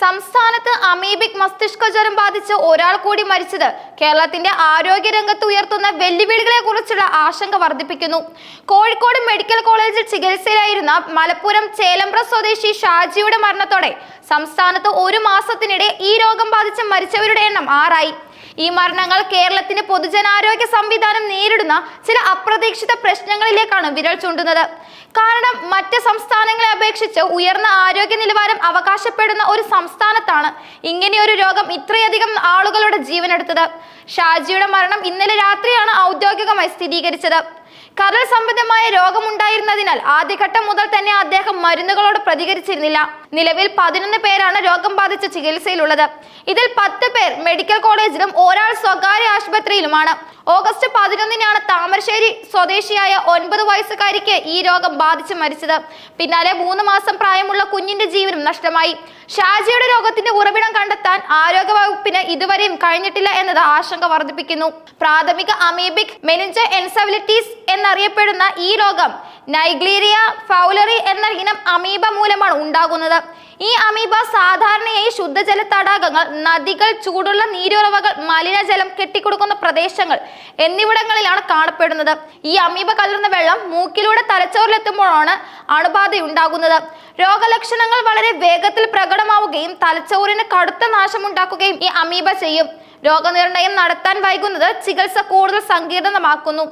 സംസ്ഥാനത്ത് അമീബിക് മസ്തിഷ്ക ജ്വരം ബാധിച്ച് ഒരാൾ കൂടി മരിച്ചത് കേരളത്തിന്റെ ആരോഗ്യ രംഗത്ത് ഉയർത്തുന്ന വെല്ലുവിളികളെ കുറിച്ചുള്ള ആശങ്ക വർദ്ധിപ്പിക്കുന്നു. കോഴിക്കോട് മെഡിക്കൽ കോളേജിൽ ചികിത്സയിലായിരുന്ന മലപ്പുറം ചേലമ്പ്ര സ്വദേശി ഷാജിയുടെ മരണത്തോടെ സംസ്ഥാനത്ത് ഒരു മാസത്തിനിടെ ഈ രോഗം ബാധിച്ച് മരിച്ചവരുടെ എണ്ണം ആറായി. ഈ മരണങ്ങൾ കേരളത്തിന്റെ പൊതുജനാരോഗ്യ സംവിധാനം നേരിടുന്ന ചില അപ്രതീക്ഷിത പ്രശ്നങ്ങളിലേക്കാണ് വിരൽ ചൂണ്ടുന്നത്. കാരണം മറ്റ് സംസ്ഥാനങ്ങളെ അപേക്ഷിച്ച് ഉയർന്ന ആരോഗ്യ നിലവാരം അവകാശപ്പെടുന്ന ഒരു സംസ്ഥാനത്താണ് ഇങ്ങനെയൊരു രോഗം ഇത്രയധികം ആളുകളുടെ ജീവനെടുത്തത്. ഷാജിയുടെ മരണം ഇന്നലെ രാത്രിയാണ് ഔദ്യോഗികമായി സ്ഥിരീകരിച്ചത്. കരൾ സംബന്ധമായ രോഗമുണ്ടായിരുന്നതിനാൽ ആദ്യഘട്ടം മുതൽ തന്നെ അദ്ദേഹം മരുന്നുകളോട് പ്രതികരിച്ചിരുന്നില്ല. നിലവിൽ പതിനൊന്ന് പേരാണ് രോഗം ബാധിച്ച് ചികിത്സയിലുള്ളത്. ഇതിൽ പത്ത് പേർ മെഡിക്കൽ കോളേജിലും ഒരാൾ സ്വകാര്യ ആശുപത്രിയിലുമാണ്. ഓഗസ്റ്റ് പതിനൊന്നിനാണ് താമരശ്ശേരി സ്വദേശിയായ ഒൻപത് വയസ്സുകാരിക്ക് ഈ രോഗം ബാധിച്ച് മരിച്ചത്. പിന്നാലെ മൂന്ന് മാസം പ്രായമുള്ള കുഞ്ഞിന്റെ ജീവനും നഷ്ടമായി. ഷാജിയുടെ രോഗത്തിന്റെ ഉറവിടം കണ്ടെത്താൻ ആരോഗ്യ ആരോഗ്യവകുപ്പിന് ഇതുവരെയും കഴിഞ്ഞിട്ടില്ല എന്നത് ആശങ്ക വർദ്ധിപ്പിക്കുന്നു. പ്രാഥമിക അമീബിക് മെനിഞ്ച എൻസെഫലിറ്റീസ് എന്നറിയപ്പെടുന്ന ഈ രോഗം നൈഗ്ലീരിയ ഫൗലറി എന്ന ഇനം അമീബ മൂലമാണ് ഉണ്ടാകുന്നത്. ഈ അമീബ സാധാരണയായി ശുദ്ധജല തടാകങ്ങൾ നദികൾ ചൂടുള്ള നീരുറവകൾ മലിനജലം കെട്ടിക്കൊടുക്കുന്ന പ്രദേശങ്ങൾ എന്നിവിടങ്ങളിലാണ് കാണപ്പെടുന്നത്. ഈ അമീബ കലർന്ന വെള്ളം മൂക്കിലൂടെ തലച്ചോറിലെത്തുമ്പോഴാണ് അണുബാധ ഉണ്ടാകുന്നത് രോഗലക്ഷണങ്ങൾ വളരെ വേഗത്തിൽ പ്രകടമാവുകയും തലച്ചോറിന് കടുത്ത നാശമുണ്ടാക്കുകയും ഈ അമീബ ചെയ്യും. രോഗനിർണയം നടത്താൻ വൈകുന്നത് ചികിത്സ കൂടുതൽ സങ്കീർണമാക്കുന്നു.